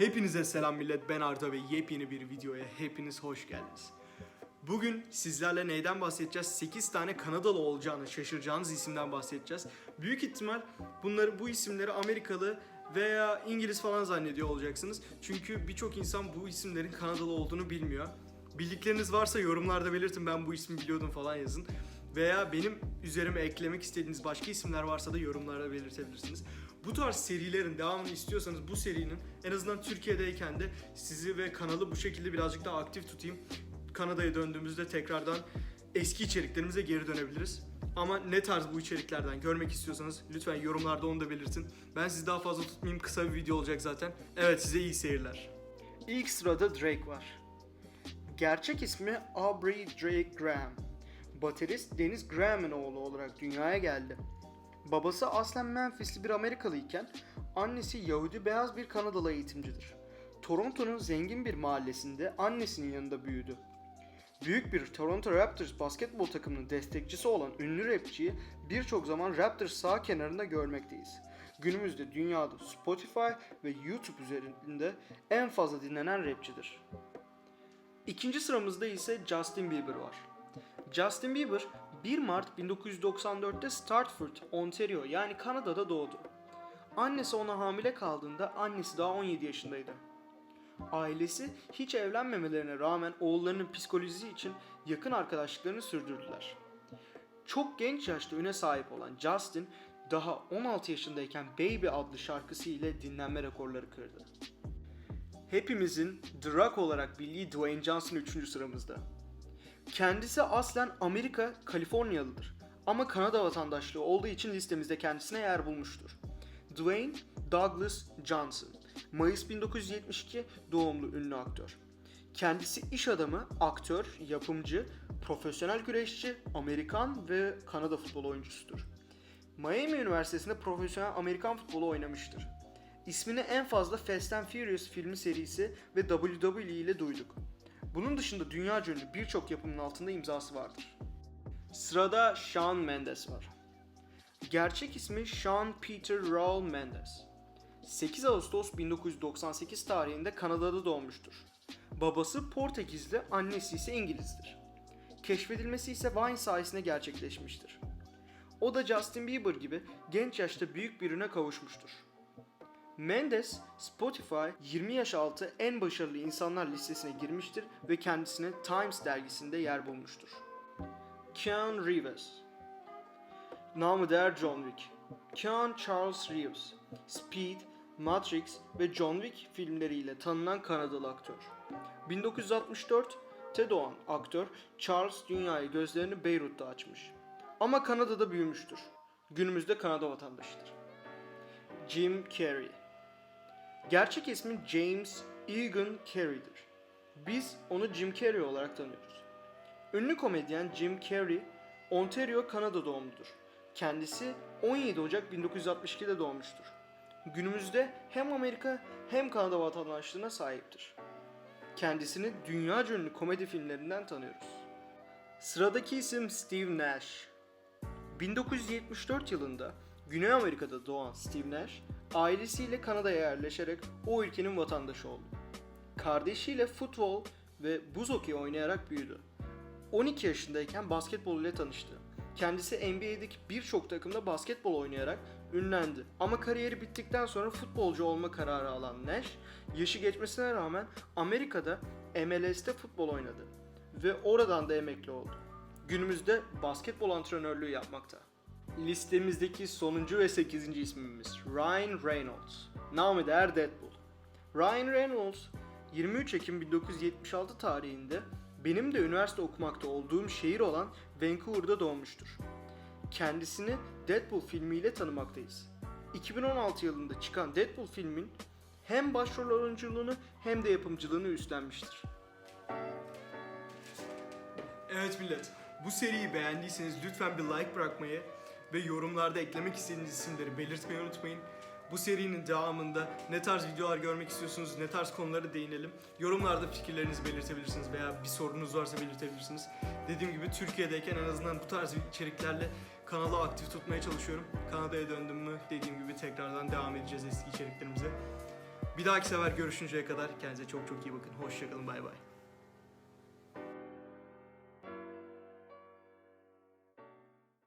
Hepinize selam millet ben Arda ve yepyeni bir videoya hepiniz hoş geldiniz. Bugün sizlerle neyden bahsedeceğiz? 8 tane Kanadalı olacağını şaşıracağınız isimden bahsedeceğiz. Büyük ihtimal bunları bu isimleri Amerikalı veya İngiliz falan zannediyor olacaksınız. Çünkü birçok insan bu isimlerin Kanadalı olduğunu bilmiyor. Bildikleriniz varsa yorumlarda belirtin ben bu ismi biliyordum falan yazın. Veya benim üzerime eklemek istediğiniz başka isimler varsa da yorumlarda belirtebilirsiniz. Bu tarz serilerin devamını istiyorsanız bu serinin en azından Türkiye'deyken de sizi ve kanalı bu şekilde birazcık daha aktif tutayım. Kanada'ya döndüğümüzde tekrardan eski içeriklerimize geri dönebiliriz. Ama ne tarz bu içeriklerden görmek istiyorsanız lütfen yorumlarda onu da belirtin. Ben sizi daha fazla tutmayayım kısa bir video olacak zaten. Evet size iyi seyirler. İlk sırada Drake var. Gerçek ismi Aubrey Drake Graham. Baterist Dennis Graham'ın oğlu olarak dünyaya geldi. Babası aslen Memphisli bir Amerikalı iken annesi Yahudi beyaz bir Kanadalı eğitimcidir. Toronto'nun zengin bir mahallesinde annesinin yanında büyüdü. Büyük bir Toronto Raptors basketbol takımının destekçisi olan ünlü rapçiyi birçok zaman Raptors sağ kenarında görmekteyiz. Günümüzde dünyada Spotify ve YouTube üzerinde en fazla dinlenen rapçidir. İkinci sıramızda ise Justin Bieber var. Justin Bieber 1 Mart 1994'te Stratford, Ontario yani Kanada'da doğdu. Annesi ona hamile kaldığında annesi daha 17 yaşındaydı. Ailesi hiç evlenmemelerine rağmen oğullarının psikolojisi için yakın arkadaşlıklarını sürdürdüler. Çok genç yaşta üne sahip olan Justin daha 16 yaşındayken Baby adlı şarkısı ile dinlenme rekorları kırdı. Hepimizin The olarak bildiği Dwayne Johnson 3. sıramızda. Kendisi aslen Amerika, Kaliforniyalıdır. Ama Kanada vatandaşlığı olduğu için listemizde kendisine yer bulmuştur. Dwayne Douglas Johnson, Mayıs 1972 doğumlu ünlü aktör. Kendisi iş adamı, aktör, yapımcı, profesyonel güreşçi, Amerikan ve Kanada futbol oyuncusudur. Miami Üniversitesi'nde profesyonel Amerikan futbolu oynamıştır. İsmini en fazla Fast and Furious filmi serisi ve WWE ile duyduk. Bunun dışında dünya ünlü birçok yapımın altında imzası vardır. Sırada Shawn Mendes var. Gerçek ismi Sean Peter Raul Mendes. 8 Ağustos 1998 tarihinde Kanada'da doğmuştur. Babası Portekizli, annesi ise İngilizdir. Keşfedilmesi ise Vine sayesinde gerçekleşmiştir. O da Justin Bieber gibi genç yaşta büyük bir üne kavuşmuştur. Mendes, Spotify 20 yaş altı en başarılı insanlar listesine girmiştir ve kendisine Times dergisinde yer bulmuştur. Keanu Reeves Namı değer John Wick Keanu Charles Reeves Speed, Matrix ve John Wick filmleriyle tanınan Kanadalı aktör. 1964'te doğan aktör Charles dünyaya gözlerini Beyrut'ta açmış. Ama Kanada'da büyümüştür. Günümüzde Kanada vatandaşıdır. Jim Carrey Gerçek ismi James Egan Carrey'dir. Biz onu Jim Carrey olarak tanıyoruz. Ünlü komedyen Jim Carrey, Ontario, Kanada doğumludur. Kendisi 17 Ocak 1962'de doğmuştur. Günümüzde hem Amerika hem Kanada vatandaşlığına sahiptir. Kendisini dünya ünlü komedi filmlerinden tanıyoruz. Sıradaki isim Steve Nash. 1974 yılında Güney Amerika'da doğan Steve Nash, ailesiyle Kanada'ya yerleşerek o ülkenin vatandaşı oldu. Kardeşiyle futbol ve buz hokeyi oynayarak büyüdü. 12 yaşındayken basketbol ile tanıştı. Kendisi NBA'deki birçok takımda basketbol oynayarak ünlendi. Ama kariyeri bittikten sonra futbolcu olma kararı alan Nash, yaşı geçmesine rağmen Amerika'da MLS'te futbol oynadı ve oradan da emekli oldu. Günümüzde basketbol antrenörlüğü yapmakta. Listemizdeki sonuncu ve 8. ismimiz Ryan Reynolds. Namı değer Deadpool. Ryan Reynolds 23 Ekim 1976 tarihinde benim de üniversite okumakta olduğum şehir olan Vancouver'da doğmuştur. Kendisini Deadpool filmiyle tanımaktayız. 2016 yılında çıkan Deadpool filmin hem başrol oyunculuğunu hem de yapımcılığını üstlenmiştir. Evet millet, bu seriyi beğendiyseniz lütfen bir like bırakmayı ve yorumlarda eklemek istediğiniz isimleri belirtmeyi unutmayın. Bu serinin devamında ne tarz videolar görmek istiyorsunuz, ne tarz konulara değinelim. Yorumlarda fikirlerinizi belirtebilirsiniz veya bir sorunuz varsa belirtebilirsiniz. Dediğim gibi Türkiye'deyken en azından bu tarz içeriklerle kanalı aktif tutmaya çalışıyorum. Kanada'ya döndüm mü dediğim gibi tekrardan devam edeceğiz eski içeriklerimize. Bir dahaki sefer görüşünceye kadar kendinize çok çok iyi bakın. Hoşçakalın bay bay.